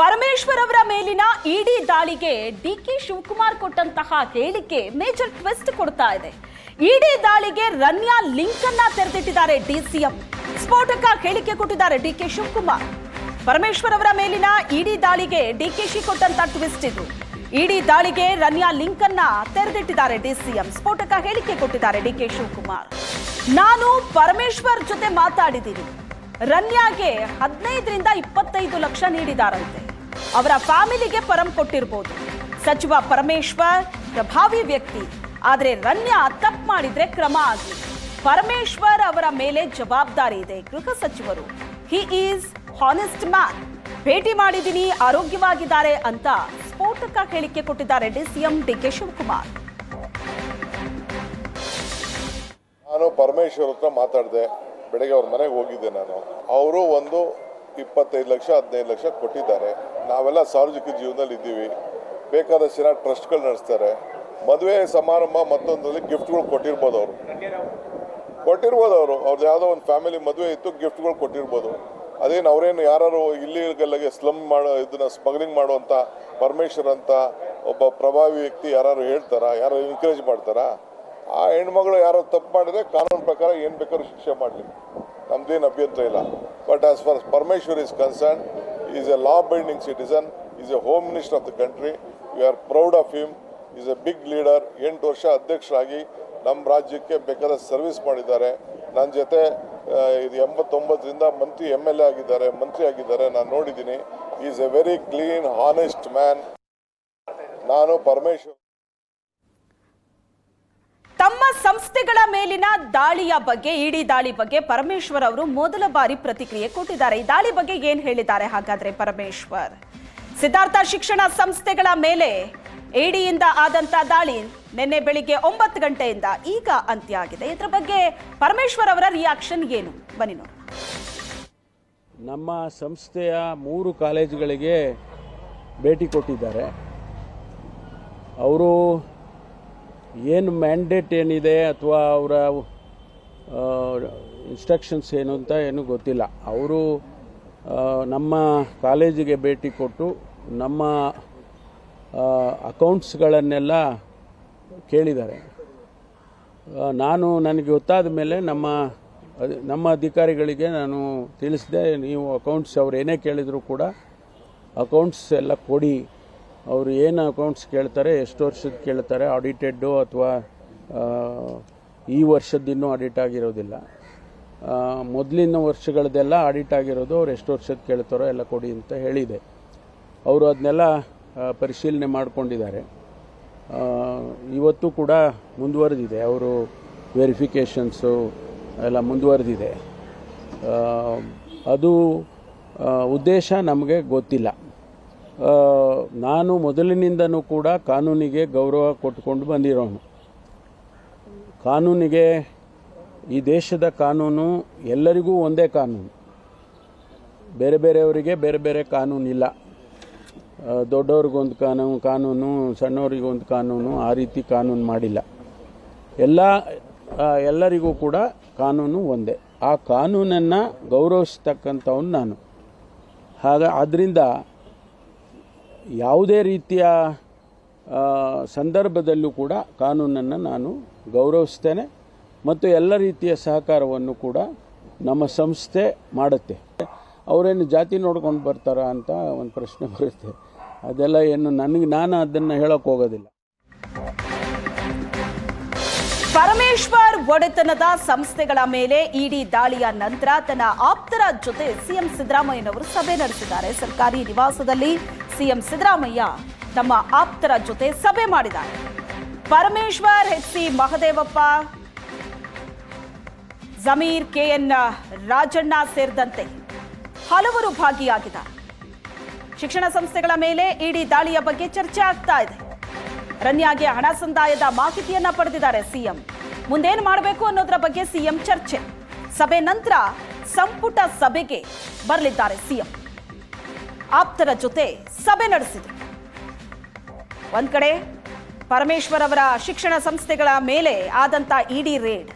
ಪರಮೇಶ್ವರ್ ಅವರ ಮೇಲಿನ ಇಡಿ ದಾಳಿಗೆ ಡಿ ಕೆ ಶಿವಕುಮಾರ್ ಕೊಟ್ಟಂತಹ ಹೇಳಿಕೆ ಮೇಜರ್ ಟ್ವಿಸ್ಟ್ ಕೊಡ್ತಾ ಇದೆ. ಇಡಿ ದಾಳಿಗೆ ರನ್ಯಾ ಲಿಂಕ್ ಅನ್ನ ತೆರೆದಿಟ್ಟಿದ್ದಾರೆ ಡಿಸಿಎಂ ಸ್ಫೋಟಕ ಹೇಳಿಕೆ ಕೊಟ್ಟಿದ್ದಾರೆ ಡಿ ಕೆ ಶಿವಕುಮಾರ್. ಪರಮೇಶ್ವರ್ ಅವರ ಮೇಲಿನ ಇಡಿ ದಾಳಿಗೆ ಡಿ ಕೆ ಶಿ ಕೊಟ್ಟಂತ ಟ್ವಿಸ್ಟ್ ಇದು. ಇಡಿ ದಾಳಿಗೆ ರನ್ಯಾ ಲಿಂಕ್ ಅನ್ನ ತೆರೆದಿಟ್ಟಿದ್ದಾರೆ ಡಿಸಿಎಂ ಸ್ಫೋಟಕ ಹೇಳಿಕೆ ಕೊಟ್ಟಿದ್ದಾರೆ ಡಿ ಕೆ ಶಿವಕುಮಾರ್. ನಾನು ಪರಮೇಶ್ವರ್ ಜೊತೆ ಮಾತಾಡಿದ್ದೀನಿ. ರನ್ಯಾಗೆ ಹದಿನೈದರಿಂದ ಇಪ್ಪತ್ತೈದು ಲಕ್ಷ ನೀಡಿದಾರಂತೆ. ಅವರ ಫ್ಯಾಮಿಲಿಗೆ ಪರಂ ಕೊಟ್ಟಿರ್ಬೋದು. ಸಚಿವ ಪರಮೇಶ್ವರ್ ಪ್ರಭಾವಿ ವ್ಯಕ್ತಿ. ಆದರೆ ರನ್ಯಾ ತಪ್ಪು ಮಾಡಿದ್ರೆ ಕ್ರಮ ಆಗಲಿ ಪರಮೇಶ್ವರ್ ಅವರ ಮೇಲೆ ಜವಾಬ್ದಾರಿ ಇದೆ ಗೃಹ ಸಚಿವರು. ಹಿ ಈಸ್ ಹಾನೆಸ್ಟ್ ಮ್ಯಾನ್ ಭೇಟಿ ಮಾಡಿದ್ದೀನಿ, ಆರೋಗ್ಯವಾಗಿದ್ದಾರೆ ಅಂತ ಸ್ಫೋಟಕ ಹೇಳಿಕೆ ಕೊಟ್ಟಿದ್ದಾರೆ ಡಿಸಿಎಂ ಡಿಕೆ ಶಿವಕುಮಾರ್. ನಾನು ಪರಮೇಶ್ವರ್ ಹತ್ರ ಮಾತಾಡಿದೆ, ಬೆಳಗ್ಗೆ ಅವ್ರ ಮನೆಗೆ ಹೋಗಿದ್ದೆ ನಾನು. ಅವರು ಒಂದು ಇಪ್ಪತ್ತೈದು ಲಕ್ಷ, ಹದಿನೈದು ಲಕ್ಷ ಕೊಟ್ಟಿದ್ದಾರೆ. ನಾವೆಲ್ಲ ಸಾರ್ವಜನಿಕ ಜೀವನದಲ್ಲಿ ಇದ್ದೀವಿ. ಬೇಕಾದಷ್ಟು ಜನ ಟ್ರಸ್ಟ್ಗಳು ನಡೆಸ್ತಾರೆ. ಮದುವೆ ಸಮಾರಂಭ ಮತ್ತೊಂದರಲ್ಲಿ ಗಿಫ್ಟ್ಗಳು ಕೊಟ್ಟಿರ್ಬೋದು ಅವರು. ಕೊಟ್ಟಿರ್ಬೋದು ಅವರು. ಅವ್ರದ್ದು ಯಾವುದೋ ಒಂದು ಫ್ಯಾಮಿಲಿ ಮದುವೆ ಇತ್ತು, ಗಿಫ್ಟ್ಗಳು ಕೊಟ್ಟಿರ್ಬೋದು. ಅದೇನು ಅವರೇನು ಯಾರು ಇಲ್ಲಿಗಲ್ಲಾಗೆ ಸ್ಲಮ್ ಮಾಡೋ, ಇದನ್ನ ಸ್ಮಗ್ಲಿಂಗ್ ಮಾಡುವಂಥ ಪರಮೇಶ್ವರ್ ಅಂತ ಒಬ್ಬ ಪ್ರಭಾವಿ ವ್ಯಕ್ತಿ ಯಾರು ಹೇಳ್ತಾರಾ? ಯಾರು ಎನ್ಕರೇಜ್ ಮಾಡ್ತಾರಾ? ಆ ಹೆಣ್ಮಗಳು ಯಾರೋ ತಪ್ಪು ಮಾಡಿದ್ರೆ ಕಾನೂನು ಪ್ರಕಾರ ಏನು ಬೇಕಾದ್ರೂ ಶಿಕ್ಷೆ ಮಾಡಲಿ. ನಮ್ದೇನು ಅಭ್ಯಂತರ ಇಲ್ಲ. But as far Parameshwar is concern is a law binding citizen is a home minister of the country we are proud of him is a big leader ಎಂಟು ವರ್ಷ ಅಧ್ಯಕ್ಷರಾಗಿ ನಮ್ಮ ರಾಜ್ಯಕ್ಕೆ ಬೇಕಾದ ಸರ್ವಿಸ್ ಮಾಡಿದ್ದಾರೆ. ನನ್ನ ಜೊತೆ ಇದು ಎಂಬತ್ತೊಂಬತ್ತರಿಂದ ಮಂತ್ರಿ ಎಂ ಎಲ್ ಎ ಆಗಿದ್ದಾರೆ, ಮಂತ್ರಿ ಆಗಿದ್ದಾರೆ. ನಾನು ನೋಡಿದ್ದೀನಿ. Is a very clean honest man ನಾನು ಪರಮೇಶ್ವರ್ ತಮ್ಮ ಸಂಸ್ಥೆಗಳ ಮೇಲಿನ ದಾಳಿಯ ಬಗ್ಗೆ, ಇಡಿ ದಾಳಿ ಬಗ್ಗೆ ಪರಮೇಶ್ವರ್ ಅವರು ಮೊದಲ ಬಾರಿ ಪ್ರತಿಕ್ರಿಯೆ ಕೊಟ್ಟಿದ್ದಾರೆ. ಈ ದಾಳಿ ಬಗ್ಗೆ ಏನ್ ಹೇಳಿದ್ದಾರೆ ಹಾಗಾದ್ರೆ ಪರಮೇಶ್ವರ್? ಸಿದ್ಧಾರ್ಥ ಶಿಕ್ಷಣ ಸಂಸ್ಥೆಗಳ ಮೇಲೆ ಇಡಿಯಿಂದ ಆದಂತ ದಾಳಿ ನಿನ್ನೆ ಬೆಳಿಗ್ಗೆ ಒಂಬತ್ತು ಗಂಟೆಯಿಂದ ಈಗ ಅಂತ್ಯ ಆಗಿದೆ. ಇದರ ಬಗ್ಗೆ ಪರಮೇಶ್ವರ್ ಅವರ ರಿಯಾಕ್ಷನ್ ಏನು? ಬನ್ನಿ ನಮ್ಮ ಸಂಸ್ಥೆಯ ಮೂರು ಕಾಲೇಜುಗಳಿಗೆ ಭೇಟಿ ಕೊಟ್ಟಿದ್ದಾರೆ. ಅವರು ಏನು ಮ್ಯಾಂಡೇಟ್ ಏನಿದೆ ಅಥವಾ ಅವರ ಇನ್ಸ್ಟ್ರಕ್ಷನ್ಸ್ ಏನು ಅಂತ ಏನೂ ಗೊತ್ತಿಲ್ಲ. ಅವರು ನಮ್ಮ ಕಾಲೇಜಿಗೆ ಭೇಟಿ ಕೊಟ್ಟು ನಮ್ಮ ಅಕೌಂಟ್ಸ್ಗಳನ್ನೆಲ್ಲ ಕೇಳಿದ್ದಾರೆ. ನಾನು ನನಗೆ ಗೊತ್ತಾದ ಮೇಲೆ ನಮ್ಮ ನಮ್ಮ ಅಧಿಕಾರಿಗಳಿಗೆ ನಾನು ತಿಳಿಸಿದೆ, ನೀವು ಅಕೌಂಟ್ಸ್ ಅವ್ರು ಏನೇ ಕೇಳಿದರೂ ಕೂಡ ಅಕೌಂಟ್ಸ್ ಎಲ್ಲ ಕೊಡಿ ಅವರು ಏನು ಅಕೌಂಟ್ಸ್ ಕೇಳ್ತಾರೆ, ಎಷ್ಟು ವರ್ಷದ ಕೇಳ್ತಾರೆ ಆಡಿಟೆಡ್ಡು ಅಥವಾ ಈ ವರ್ಷದ್ದಿನ್ನೂ ಆಡಿಟ್ ಆಗಿರೋದಿಲ್ಲ. ಮೊದಲಿನ ವರ್ಷಗಳದ್ದೆಲ್ಲ ಆಡಿಟ್ ಆಗಿರೋದು ಅವ್ರು ಎಷ್ಟು ವರ್ಷದ ಕೇಳ್ತಾರೋ ಎಲ್ಲ ಕೊಡಿ ಅಂತ ಹೇಳಿದೆ. ಅವರು ಅದನ್ನೆಲ್ಲ ಪರಿಶೀಲನೆ ಮಾಡಿಕೊಂಡಿದ್ದಾರೆ. ಇವತ್ತು ಕೂಡ ಮುಂದುವರೆದಿದೆ. ಅವರು ವೆರಿಫಿಕೇಷನ್ಸು ಎಲ್ಲ ಮುಂದುವರೆದಿದೆ. ಅದು ಉದ್ದೇಶ ನಮಗೆ ಗೊತ್ತಿಲ್ಲ. ನಾನು ಮೊದಲಿನಿಂದನೂ ಕೂಡ ಕಾನೂನಿಗೆ ಗೌರವ ಕೊಟ್ಟುಕೊಂಡು ಬಂದಿರೋನು. ಕಾನೂನಿಗೆ ಈ ದೇಶದ ಕಾನೂನು ಎಲ್ಲರಿಗೂ ಒಂದೇ ಕಾನೂನು. ಬೇರೆ ಬೇರೆಯವರಿಗೆ ಬೇರೆ ಬೇರೆ ಕಾನೂನು ಇಲ್ಲ ದೊಡ್ಡವ್ರಿಗೊಂದು ಕಾನೂನು ಕಾನೂನು, ಸಣ್ಣವರಿಗೊಂದು ಕಾನೂನು ಆ ರೀತಿ ಕಾನೂನು ಮಾಡಿಲ್ಲ. ಎಲ್ಲ ಎಲ್ಲರಿಗೂ ಕೂಡ ಕಾನೂನು ಒಂದೇ. ಆ ಕಾನೂನನ್ನು ಗೌರವಿಸ್ತಕ್ಕಂಥವ್ನು ನಾನು. ಹಾಗ ಆದ್ದರಿಂದ ಯಾವುದೇ ರೀತಿಯ ಸಂದರ್ಭದಲ್ಲೂ ಕೂಡ ಕಾನೂನನ್ನು ನಾನು ಗೌರವಿಸ್ತೇನೆ ಮತ್ತು ಎಲ್ಲ ರೀತಿಯ ಸಹಕಾರವನ್ನು ಕೂಡ ನಮ್ಮ ಸಂಸ್ಥೆ ಮಾಡುತ್ತೆ. ಅವರೇನು ಜಾತಿ ನೋಡ್ಕೊಂಡು ಬರ್ತಾರಾ ಅಂತ ಒಂದು ಪ್ರಶ್ನೆ ಬರುತ್ತೆ. ಅದೆಲ್ಲ ಏನು ನನಗೆ, ನಾನು ಅದನ್ನು ಹೇಳೋಕೆ ಹೋಗೋದಿಲ್ಲ. ಪರಮೇಶ್ವರ್ ಒಡೆತನದ ಸಂಸ್ಥೆಗಳ ಮೇಲೆ ಇಡಿ ದಾಳಿಯ ನಂತರ ತನ್ನ ಆಪ್ತರ ಜೊತೆ ಸಿಎಂ ಸಿದ್ದರಾಮಯ್ಯನವರು ಸಭೆ ನಡೆಸಿದ್ದಾರೆ. ಸರ್ಕಾರಿ ನಿವಾಸದಲ್ಲಿ ಸಿಎಂ ಸಿದ್ದರಾಮಯ್ಯ ತಮ್ಮ ಆಪ್ತರ ಜೊತೆ ಸಭೆ ಮಾಡಿದ್ದಾರೆ. Parameshwar, H C Mahadevappa, Zameer K N Rajanna ಸೇರಿದಂತೆ ಹಲವರು ಭಾಗಿಯಾಗಿದ್ದಾರೆ. ಶಿಕ್ಷಣ ಸಂಸ್ಥೆಗಳ ಮೇಲೆ ಇಡಿ ದಾಳಿಯ ಬಗ್ಗೆ ಚರ್ಚೆ ಆಗ್ತಾ ಇದೆ. ರನ್ಯಾಗೆ ಹಣ ಸಂದಾಯದ ಮಾಹಿತಿಯನ್ನ ಪಡೆದಿದ್ದಾರೆ ಸಿಎಂ. ಮುಂದೇನು ಮಾಡಬೇಕು ಅನ್ನೋದರ ಬಗ್ಗೆ ಸಿಎಂ ಚರ್ಚೆ. ಸಭೆ ನಂತರ ಸಂಪುಟ ಸಭೆಗೆ ಬರಲಿದ್ದಾರೆ ಸಿಎಂ. ಆಪ್ತರ ಜೊತೆ ಸಭೆ ನಡೆಸಿದರು ಒಂದ್ ಕಡೆ ಪರಮೇಶ್ವರ್ ಅವರ ಶಿಕ್ಷಣ ಸಂಸ್ಥೆಗಳ ಮೇಲೆ ಆದಂತ ಇಡಿ ರೇಡ್.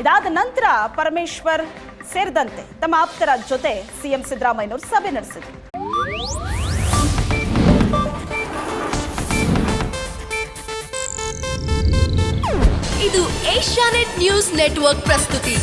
ಇದಾದ ನಂತರ ಪರಮೇಶ್ವರ್ ಸೇರಿದಂತೆ ತಮ್ಮ ಆಪ್ತರ ಜೊತೆ ಸಿಎಂ ಸಿದ್ದರಾಮಯ್ಯನವರು ಸಭೆ ನಡೆಸಿದರು. ಇದು ಏಷ್ಯಾನೆಟ್ ನ್ಯೂಸ್ ನೆಟ್ವರ್ಕ್ ಪ್ರಸ್ತುತಿ.